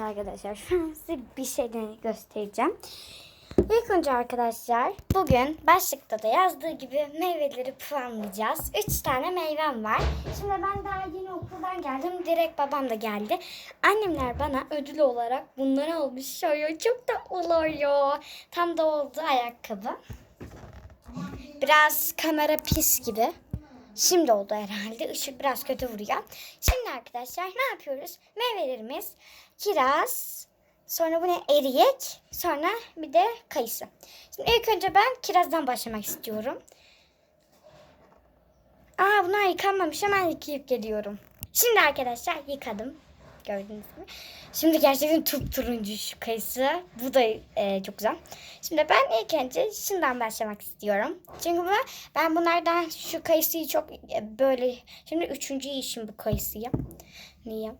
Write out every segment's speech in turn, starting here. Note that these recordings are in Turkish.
Arkadaşlar şu an size bir şeyden göstereceğim. İlk önce arkadaşlar bugün başlıkta da yazdığı gibi meyveleri puanlayacağız. Üç tane meyvem var. Şimdi ben daha yeni okuldan geldim. Direkt babam da geldi. Annemler bana ödül olarak bunları almış. Ya çok da oluyor. Tam da oldu ayakkabı. Biraz kamera pis gibi. Şimdi oldu herhalde. Işık biraz kötü vuruyor. Şimdi arkadaşlar ne yapıyoruz? Meyvelerimiz kiraz, sonra bu ne eriyek, sonra bir de kayısı. Şimdi ilk önce ben kirazdan başlamak istiyorum. Aa bunlar yıkanmamış. Hemen yıkayıp geliyorum. Şimdi arkadaşlar yıkadım. Gördüğünüz gibi. Şimdi gerçekten tup turuncu şu kayısı. Bu da e, çok güzel. Şimdi ben ilk önce şundan başlamak istiyorum. Çünkü bu, ben bunlardan şu kayısıyı çok e, böyle... Şimdi üçüncü işim bu kayısıyı. Niye?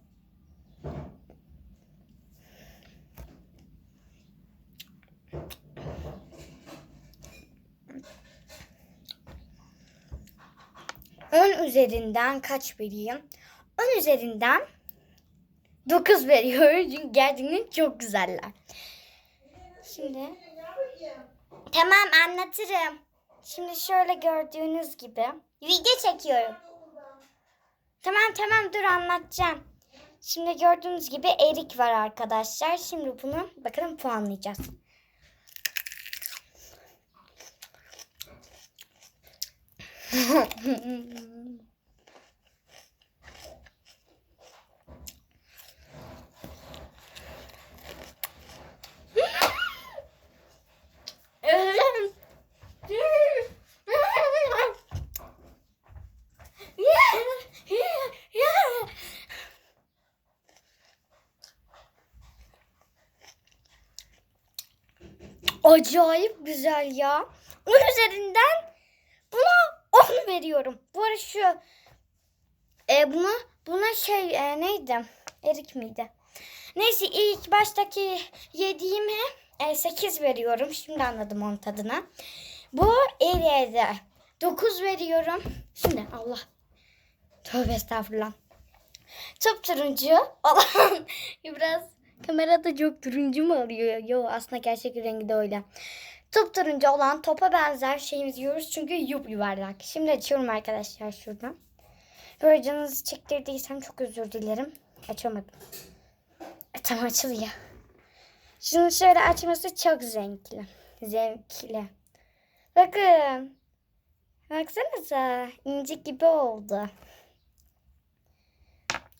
On üzerinden kaç vereyim? On üzerinden 9 veriyorum çünkü gerçekten çok güzeller. Şimdi tamam anlatırım. Şimdi şöyle gördüğünüz gibi video çekiyorum. Tamam tamam dur anlatacağım. Şimdi gördüğünüz gibi erik var arkadaşlar. Şimdi bunu bakalım puanlayacağız. Acayip güzel ya. Onun üzerinden buna 10 veriyorum. Bu arada şu e, buna buna şey e, neydi? Erik miydi? Neyse ilk baştaki yediğime e, 8 veriyorum. Şimdi anladım onun tadına. Bu eriye de 9 veriyorum. Şimdi Allah. Tövbe estağfurullah. Çok turuncu olan biraz kamerada çok turuncu mu oluyor? Yok aslında gerçek rengi de öyle. Top turuncu olan topa benzer şeyimizi yiyoruz çünkü yup yuvarlak. Şimdi açıyorum arkadaşlar şuradan. Böyle canınızı çektirdiysem çok özür dilerim. Açamadım. E, tamam açılıyor. Şunu şöyle açması çok zevkli. Zevkli. Bakın. Baksanıza. incik gibi oldu.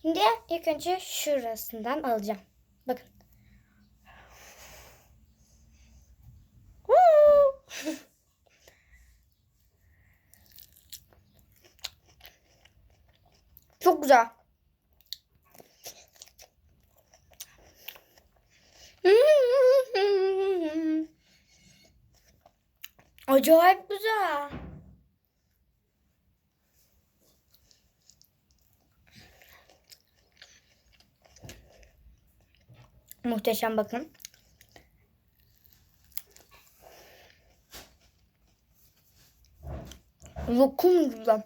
Şimdi ilk önce şurasından alacağım. Bakın. Çok güzel. Acayip güzel. Muhteşem bakın. Lokum güzel.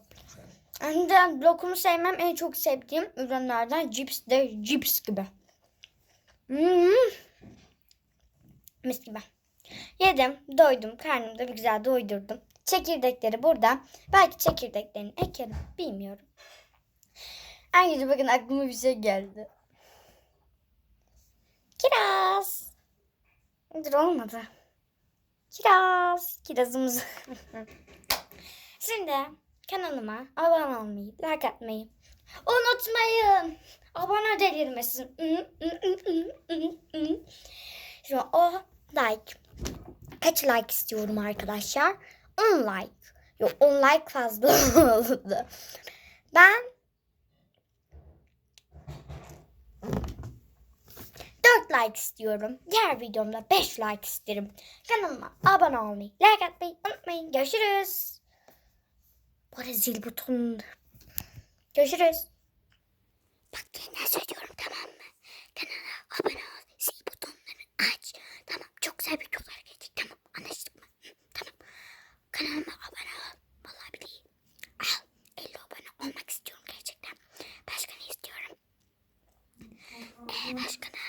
De lokumu sevmem en çok sevdiğim ürünlerden cips de cips gibi. Hmm. Mis gibi. Yedim, doydum, karnımı da bir güzel doydurdum. Çekirdekleri burada. Belki çekirdeklerini ekerim, bilmiyorum. Güzel bakın aklıma bir şey geldi. Kiraz. Dur olmadı. Kiraz. Kirazımız. Şimdi kanalıma abone olmayı, like atmayı unutmayın. Abone delirmesin. Şimdi o like. Kaç like istiyorum arkadaşlar? 10 like. Yok 10 like fazla oldu. Ben like istiyorum. Diğer videomda 5 like isterim. Kanalıma abone olmayı, like atmayı unutmayın. Görüşürüz. Bu arada zil butonunu. Görüşürüz. Bak yeniden söylüyorum tamam mı? Kanala abone ol. Zil butonlarını aç. Tamam çok güzel videolar gelecek. Tamam anlaştık mı? Tamam. Kanalıma abone ol. Vallahi billahi. Al. 50 abone olmak istiyorum gerçekten. Başka ne istiyorum? Ee, başka ne?